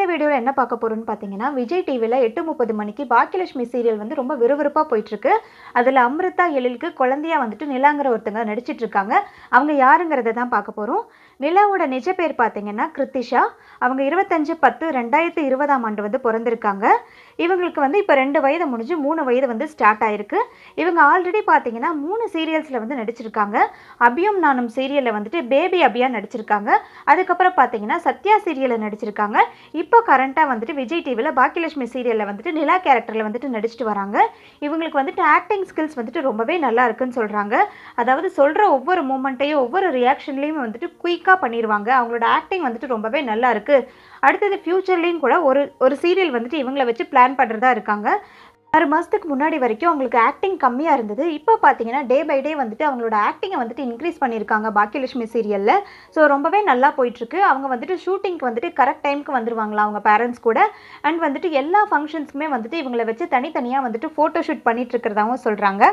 இந்த வீடியோவில் என்ன பார்க்க போகிறோன்னு பார்த்தீங்கன்னா விஜய் டிவியில் எட்டு முப்பது மணிக்கு பாக்கியலட்சுமி சீரியல் வந்து ரொம்ப விறுவிறுப்பாக போயிட்டுருக்கு. அதில் அமிர்தா எழிலுக்கு குழந்தையா வந்துட்டு நிலாங்கிற ஒருத்தங்க நடிச்சிட்டு இருக்காங்க அவங்க யாருங்கிறத தான் பார்க்க போகிறோம் நிலாவோட நிஜ பேர் பார்த்தீங்கன்னா கிருத்திஷா. அவங்க இருபத்தஞ்சு பத்து ரெண்டாயிரத்தி இருபதாம் ஆண்டு வந்து பிறந்திருக்காங்க. இவங்களுக்கு வந்து இப்போ ரெண்டு வயது முடிஞ்சு மூணு வயது வந்து ஸ்டார்ட் ஆயிருக்கு. இவங்க ஆல்ரெடி பார்த்தீங்கன்னா மூணு சீரியல்ஸில் வந்து நடிச்சிருக்காங்க. அபியும் நானும் சீரியலில் வந்துட்டு பேபி அபியா நடிச்சிருக்காங்க. அதுக்கப்புறம் பார்த்தீங்கன்னா சத்யா சீரியலில் நடிச்சிருக்காங்க. இப்போ கரண்ட்டாக வந்துட்டு விஜய் டிவியில் பாக்கியலட்சுமி சீரியலில் வந்துட்டு நிலா கேரக்டரில் வந்துட்டு நடிச்சிட்டு வராங்க. இவங்களுக்கு வந்துட்டு ஆக்டிங் ஸ்கில்ஸ் வந்துட்டு ரொம்பவே நல்லா இருக்குன்னு சொல்கிறாங்க அதாவது சொல்கிற ஒவ்வொரு மூமெண்ட்டையும் ஒவ்வொரு ரியாக்ஷன்லேயும் வந்துட்டு குயிக்காக பண்ணிடுவாங்க அவங்களோட ஆக்டிங் வந்துட்டு ரொம்பவே நல்லா இருக்குது அடுத்தது ஃப்யூச்சர்லேயும் கூட ஒரு ஒரு சீரியல் வந்துட்டு இவங்கள வச்சு பிளான் பண்ணுறதா இருக்காங்க. ஆறு மாதத்துக்கு முன்னாடி வரைக்கும் அவங்களுக்கு ஆக்டிங் கம்மியாக இருந்தது. இப்போ பார்த்தீங்கன்னா டே பை டே வந்துட்டு அவங்களோட ஆக்டிங்கை வந்துட்டு இன்க்ரீஸ் பண்ணியிருக்காங்க பாக்கியலட்சுமி சீரியலில் ஸோ ரொம்பவே நல்லா போயிட்டுருக்கு. அவங்க வந்துட்டு ஷூட்டிங்க்கு வந்துட்டு கரெக்ட் டைமுக்கு வந்துருவாங்களா அவங்க பேரண்ட்ஸ் கூட? அண்ட் வந்துட்டு எல்லா ஃபங்க்ஷன்ஸுமே வந்துட்டு இவங்களை வச்சு தனித்தனியாக வந்துட்டு ஃபோட்டோ ஷூட் பண்ணிட்டு சொல்கிறாங்க